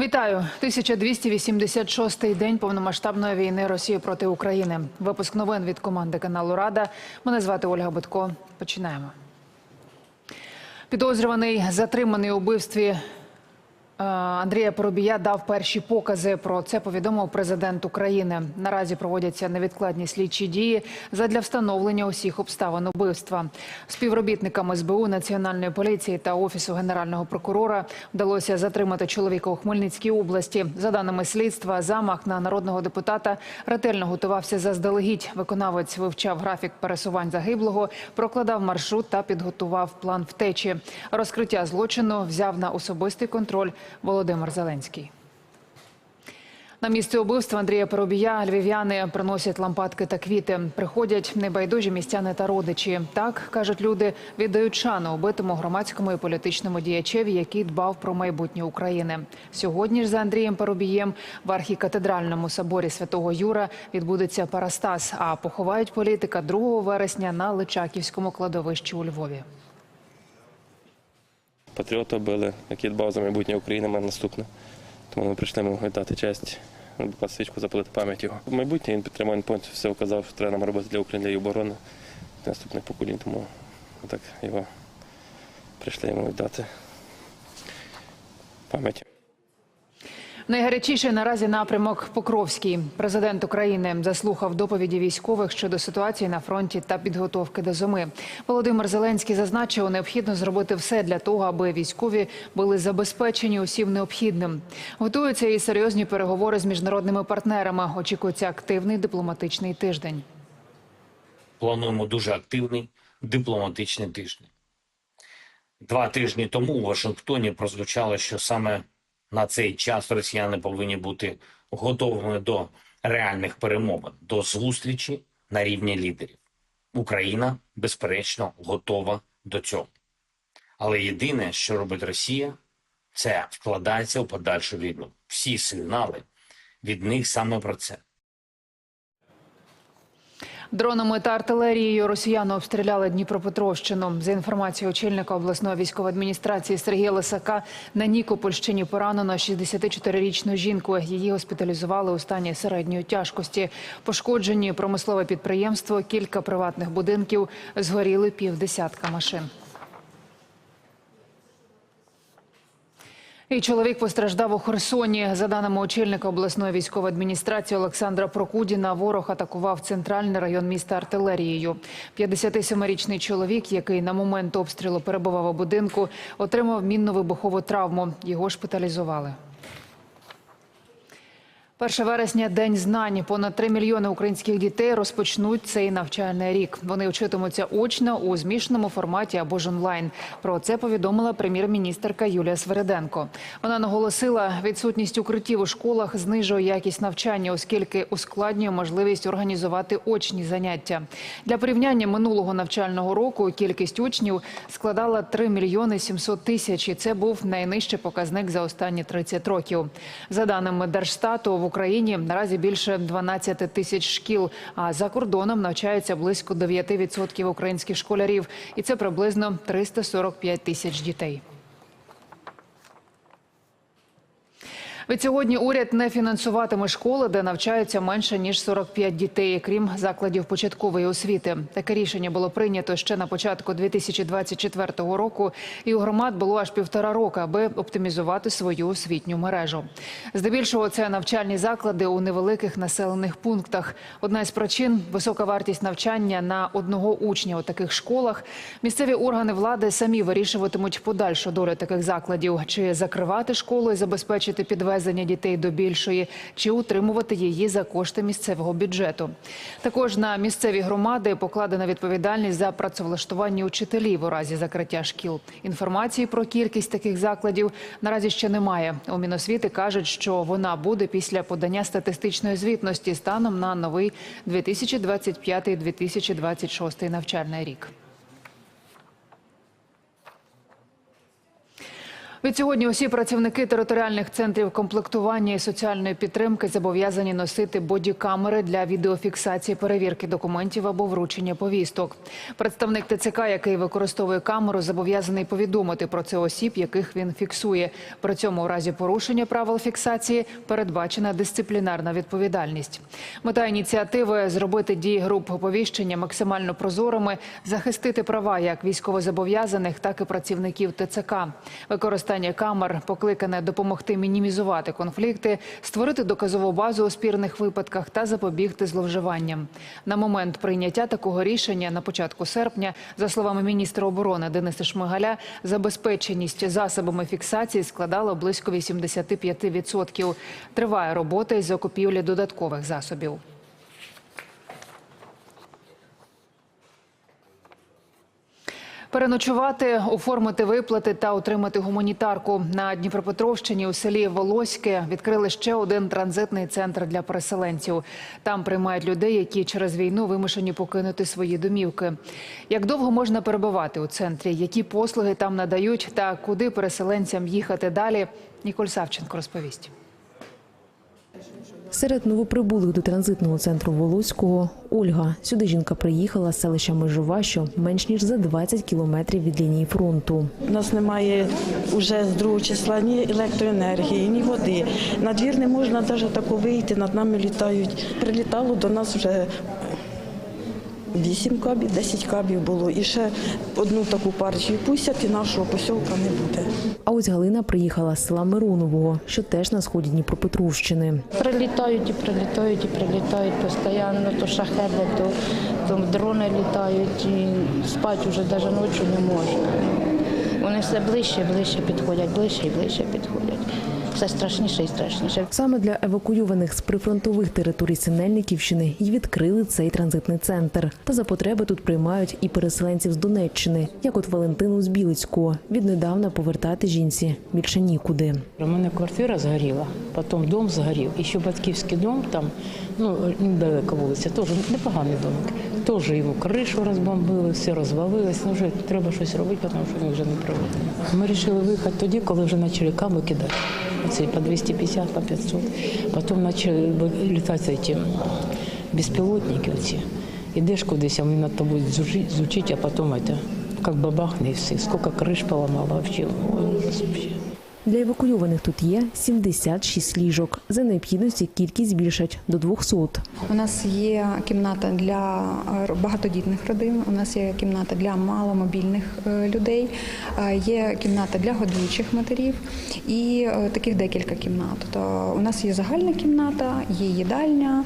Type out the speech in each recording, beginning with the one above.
Вітаю 1286-й день повномасштабної війни Росії проти України. Випуск новин від команди каналу Рада. Мене звати Ольга Битко. Починаємо. Підозрюваний затриманий у вбивстві Андрія Поробія дав перші покази. Про це повідомив президент України. Наразі проводяться невідкладні слідчі дії задля встановлення усіх обставин убивства. Співробітникам СБУ, Національної поліції та офісу генерального прокурора вдалося затримати чоловіка у Хмельницькій області. За даними слідства, замах на народного депутата ретельно готувався заздалегідь. Виконавець вивчав графік пересувань загиблого, прокладав маршрут та підготував план втечі. Розкриття злочину взяв на особистий контроль Володимир Зеленський. На місце убивства Андрія Поробія львів'яни приносять лампадки та квіти. Приходять небайдужі містяни та родичі. Так кажуть люди, віддають шану убитому громадському і політичному діячеві, який дбав про майбутнє України. Сьогодні ж за Андрієм Поробієм в архікатедральному соборі святого Юра відбудеться Парастас. А поховають політика 2 вересня на Личаківському кладовищі у Львові. Патріота били, який дбав за майбутнє України, мене наступне. Тому ми прийшли йому віддати честь, свічку запалити пам'ять його. Майбутнє він підтримав, повністю все вказав, що треба нам робити для України, для її оборони, для наступних поколінь. Тому так його прийшли йому віддати пам'ять. Найгарячіший наразі напрямок Покровський. Президент України заслухав доповіді військових щодо ситуації на фронті та підготовки до зими. Володимир Зеленський зазначив, необхідно зробити все для того, аби військові були забезпечені усім необхідним. Готуються і серйозні переговори з міжнародними партнерами. Очікується активний дипломатичний тиждень. плануємо дуже активний дипломатичний тиждень. Два тижні тому у Вашингтоні прозвучало, що саме на цей час росіяни повинні бути готовими до реальних перемовин, до зустрічі на рівні лідерів. Україна, безперечно, готова до цього. Але єдине, що робить Росія, це вкладається у подальшу війну. Всі сигнали від них саме про це. Дронами та артилерією росіяни обстріляли Дніпропетровщину. За інформацією очільника обласної військової адміністрації Сергія Лисака, на Нікопольщині поранено 64-річну жінку. Її госпіталізували у стані середньої тяжкості. Пошкоджені промислове підприємство, кілька приватних будинків, згоріли півдесятка машин. І чоловік постраждав у Херсоні. За даними очільника обласної військової адміністрації Олександра Прокудіна, ворог атакував центральний район міста артилерією. 57-річний чоловік, який на момент обстрілу перебував у будинку, отримав мінно-вибухову травму. Його шпиталізували. 1 вересня – День знань. Понад 3 мільйони українських дітей розпочнуть цей навчальний рік. Вони вчитимуться очно у змішаному форматі або ж онлайн. Про це повідомила прем'єр-міністерка Юлія Свериденко. Вона наголосила, відсутність укриттів у школах знижує якість навчання, оскільки ускладнює можливість організувати очні заняття. Для порівняння минулого навчального року кількість учнів складала 3 мільйони 700 тисяч. І це був найнижчий показник за останні 30 років. За даними Держстату, в Україні наразі більше 12 тисяч шкіл, а за кордоном навчаються близько 9% українських школярів. І це приблизно 345 тисяч дітей. Відсьогодні уряд не фінансуватиме школи, де навчаються менше ніж 45 дітей, крім закладів початкової освіти. Таке рішення було прийнято ще на початку 2024 року, і у громад було аж півтора року, аби оптимізувати свою освітню мережу. Здебільшого це навчальні заклади у невеликих населених пунктах. Одна із причин висока вартість навчання на одного учня у таких школах. Місцеві органи влади самі вирішуватимуть подальшу долю таких закладів: чи закривати школу і забезпечити підвезення дітей до більшої, чи утримувати її за кошти місцевого бюджету. Також на місцеві громади покладена відповідальність за працевлаштування учителів у разі закриття шкіл. Інформації про кількість таких закладів наразі ще немає. У Міносвіти кажуть, що вона буде після подання статистичної звітності станом на новий 2025-2026 навчальний рік. Відсьогодні усі працівники територіальних центрів комплектування і соціальної підтримки зобов'язані носити бодікамери для відеофіксації перевірки документів або вручення повісток. Представник ТЦК, який використовує камеру, зобов'язаний повідомити про це осіб, яких він фіксує. При цьому у разі порушення правил фіксації передбачена дисциплінарна відповідальність. Мета ініціативи зробити дії груп оповіщення максимально прозорими, захистити права як військовозобов'язаних, так і працівників ТЦК. Використання камер покликане допомогти мінімізувати конфлікти, створити доказову базу у спірних випадках та запобігти зловживанням. На момент прийняття такого рішення на початку серпня, за словами міністра оборони Дениса Шмигаля, забезпеченість засобами фіксації складала близько 85%. Триває робота із закупівлі додаткових засобів. Переночувати, оформити виплати та отримати гуманітарку на Дніпропетровщині у селі Волоське відкрили ще один транзитний центр для переселенців. Там приймають людей, які через війну вимушені покинути свої домівки. Як довго можна перебувати у центрі? Які послуги там надають та куди переселенцям їхати далі? Ніколь Савченко розповість. Серед новоприбулих до транзитного центру Волоського Ольга. Сюди жінка приїхала з селища Межова, що менш ніж за 20 кілометрів від лінії фронту. У нас немає вже з другого числа ні електроенергії, ні води. На двір не можна навіть тако вийти, над нами літають. Прилітало до нас вже 8 кабів, 10 кабів було. І ще одну таку партію пустять, і нашого посілка не буде. А ось Галина приїхала з села Миронового, що теж на сході Дніпропетровщини. Прилітають і прилітають, і прилітають постійно, то шахеди, то, то дрони літають, і спати вже навіть ночі не можна. Вони все ближче, ближче підходять, ближче і ближче підходять. Все страшніше і страшніше. Саме для евакуйованих з прифронтових територій Синельниківщини й відкрили цей транзитний центр. Та за потреби тут приймають і переселенців з Донеччини, як от Валентину з Білицького. Віднедавна повертати жінці більше нікуди. У мене квартира згоріла, потім дом згорів. І ще батьківський дом там, ну недалеко вулиця, теж непоганий домик. Теж його кришу розбомбили, все розвалилось. Ну вже треба щось робити, тому що він вже не проводимо. Ми вирішили виїхати тоді, коли вже почали каби кидати. Оці по 250, по 500. Потім почали літати ці безпілотники оці. Ідеш кудись, а вони над тобою звучить, а потім це, як бабахне і все. Скільки криш поламало, взагалі. Для евакуйованих тут є 76 ліжок. За необхідності кількість збільшать до 200. У нас є кімната для е, багатодітних родин. У нас є кімната для маломобільних е, людей, е, є кімната для годуючих матерів і таких декілька кімнат. Тобто у нас є загальна кімната, є їдальня.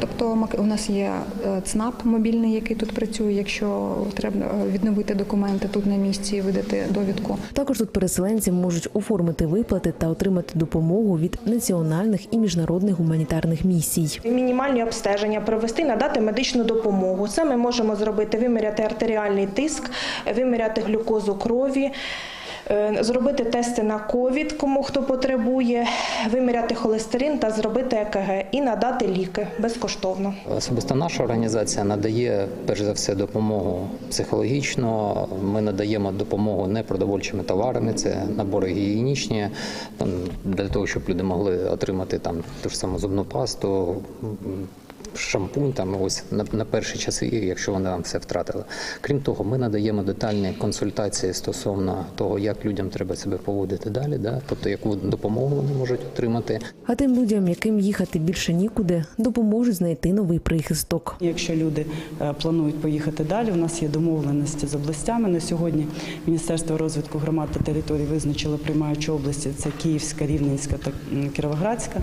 Тобто у нас є ЦНАП мобільний, який тут працює. Якщо треба відновити документи тут на місці і видати довідку. Також тут переселенці можуть оформити виплати та отримати допомогу від національних і міжнародних гуманітарних місій. мінімальні обстеження провести, надати медичну допомогу. Це ми можемо зробити: виміряти артеріальний тиск, виміряти глюкозу крові. Е, Зробити тести на ковід, кому хто потребує, виміряти холестерин та зробити ЕКГ і надати ліки безкоштовно. Особисто наша організація надає перш за все допомогу психологічну. Ми надаємо допомогу непродовольчими товарами, це набори гігієнічні, там, для того, щоб люди могли отримати там ту ж саму зубну пасту. Шампунь там ось на, на перші часи, якщо вони там все втратили. Крім того, ми надаємо детальні консультації стосовно того, як людям треба себе поводити далі, да? тобто яку допомогу вони можуть отримати. А тим людям, яким їхати більше нікуди, допоможуть знайти новий прихисток. Якщо люди е, планують поїхати далі, у нас є домовленості з областями. На сьогодні Міністерство розвитку громад та територій визначило приймаючі області це Київська, Рівненська та Кіровоградська.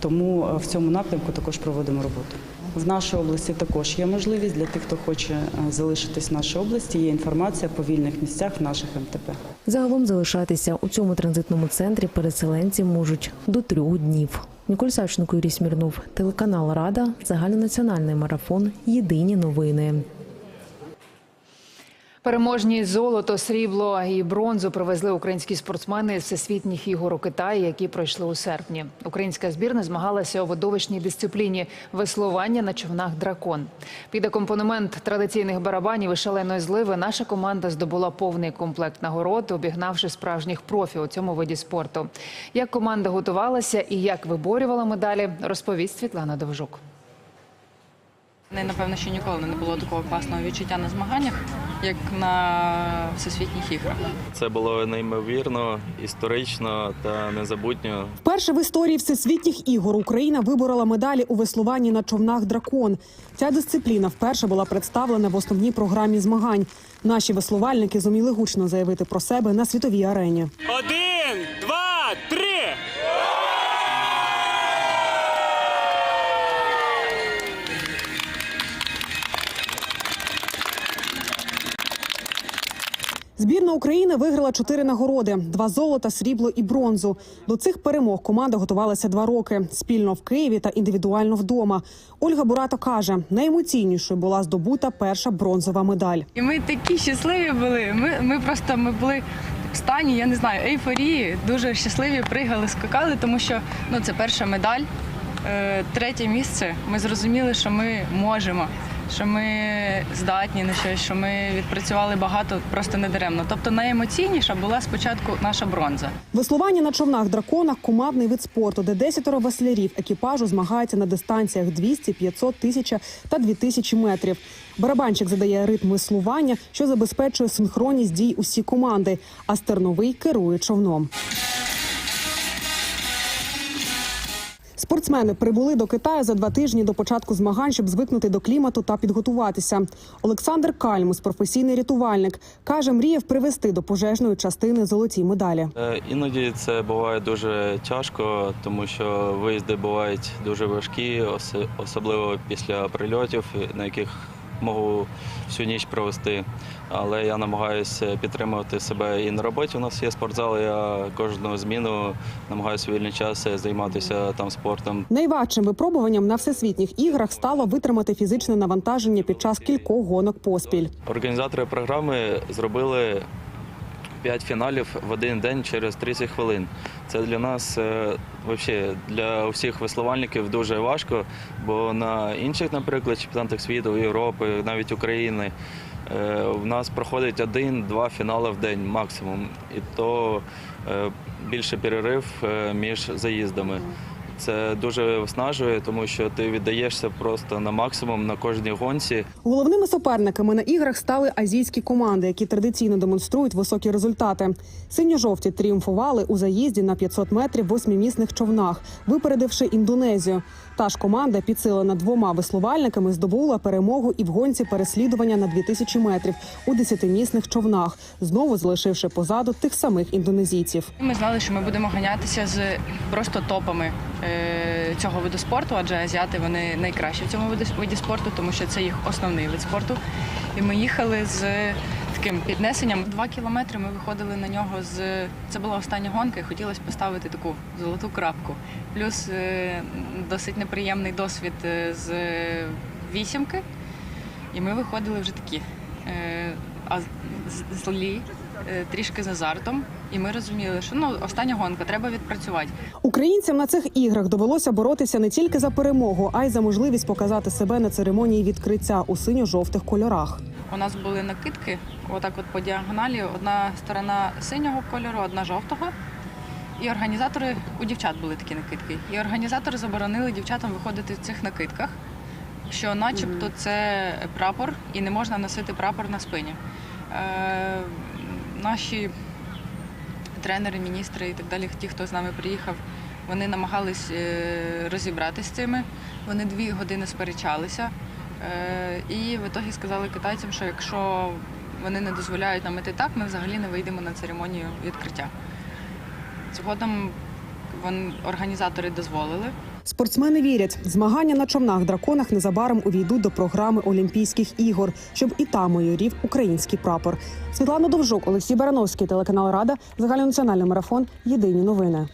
Тому е, в цьому напрямку також проводимо роботу. В нашій області також є можливість для тих, хто хоче е, залишитись в нашій області. Є інформація по вільних місцях в наших МТП. Загалом залишатися у цьому транзитному центрі переселенці можуть до трьох днів. Ніколь Савченко, Юрій Смірнов, телеканал Рада, загальнонаціональний марафон. Єдині новини. Переможні золото, срібло і бронзу привезли українські спортсмени з всесвітніх ігор у Китаї, які пройшли у серпні. Українська збірна змагалася у видовищній дисципліні веслування на човнах дракон. Під акомпанемент традиційних барабанів і шаленої зливи наша команда здобула повний комплект нагород, обігнавши справжніх профі у цьому виді спорту. Як команда готувалася і як виборювала медалі, розповість Світлана Довжук. Не напевно, що ніколи не було такого класного відчуття на змаганнях, як на всесвітніх іграх. Це було неймовірно, історично та незабутньо. Вперше в історії всесвітніх ігор Україна виборола медалі у веслуванні на човнах дракон. Ця дисципліна вперше була представлена в основній програмі змагань. Наші веслувальники зуміли гучно заявити про себе на світовій арені. Один, Збірна України виграла чотири нагороди: два золота, срібло і бронзу. До цих перемог команда готувалася два роки спільно в Києві та індивідуально вдома. Ольга Бурато каже, найемоційнішою була здобута перша бронзова медаль. І ми такі щасливі були. Ми, ми просто ми були в стані, я не знаю, ейфорії, дуже щасливі, пригали, скакали, тому що ну, це перша медаль, е, третє місце. Ми зрозуміли, що ми можемо, що ми здатні на щось, що ми відпрацювали багато, просто не даремно. Тобто найемоційніша була спочатку наша бронза. Веслування на човнах драконах командний вид спорту, де десятеро веслярів екіпажу змагаються на дистанціях 200, 500, 1000 та 2000 метрів. Барабанчик задає ритм веслування, що забезпечує синхронність дій усі команди. А стерновий керує човном. Спортсмени прибули до Китаю за два тижні до початку змагань, щоб звикнути до клімату та підготуватися. Олександр Кальмус, професійний рятувальник, каже, мріяв привезти до пожежної частини золоті медалі. Е, Іноді це буває дуже тяжко, тому що виїзди бувають дуже важкі, особливо після прильотів, на яких можу всю ніч провести. Але я намагаюся підтримувати себе і на роботі. У нас є спортзал. Я кожну зміну намагаюся вільний час займатися там спортом. Найважчим випробуванням на всесвітніх іграх стало витримати фізичне навантаження під час кількох гонок поспіль. Організатори програми зробили п'ять фіналів в один день через 30 хвилин. Це для нас взагалі, для всіх веслувальників дуже важко, бо на інших, наприклад, чемпіонатах світу, Європи, навіть України. е, В нас проходить один-два фінали в день максимум, і то е, більше перерив е, між заїздами. Це дуже виснажує, тому що ти віддаєшся просто на максимум на кожній гонці. Головними суперниками на іграх стали азійські команди, які традиційно демонструють високі результати. Синьо-жовті тріумфували у заїзді на 500 метрів восьмимісних човнах, випередивши Індонезію. Та ж команда, підсилена двома веслувальниками, здобула перемогу і в гонці переслідування на 2000 метрів у десятимісних човнах, знову залишивши позаду тих самих індонезійців. Ми знали, що ми будемо ганятися з просто топами цього виду спорту, адже азіати вони найкращі в цьому виді, спорту, тому що це їх основний вид спорту. І ми їхали з таким піднесенням. Два кілометри ми виходили на нього з це була остання гонка, і хотілося поставити таку золоту крапку. Плюс е, досить неприємний досвід е, з вісімки. І ми виходили вже такі е, а злі, е, трішки з азартом. І ми розуміли, що ну остання гонка, треба відпрацювати. Українцям на цих іграх довелося боротися не тільки за перемогу, а й за можливість показати себе на церемонії відкриття у синьо-жовтих кольорах. У нас були накидки, отак от по діагоналі, одна сторона синього кольору, одна жовтого. І організатори, у дівчат були такі накидки. І організатори заборонили дівчатам виходити в цих накидках, що начебто це прапор і не можна носити прапор на спині. Е, наші тренери, міністри і так далі, ті, хто з нами приїхав, вони намагались е, розібратися з цими. Вони дві години сперечалися. Е, І в ітогі сказали китайцям, що якщо вони не дозволяють нам іти так, ми взагалі не вийдемо на церемонію відкриття. Згодом організатори дозволили. Спортсмени вірять, змагання на човнах драконах незабаром увійдуть до програми Олімпійських ігор, щоб і там майорів український прапор. Світлана Довжук, Олексій Барановський, телеканал Рада, загальнонаціональний марафон. Єдині новини.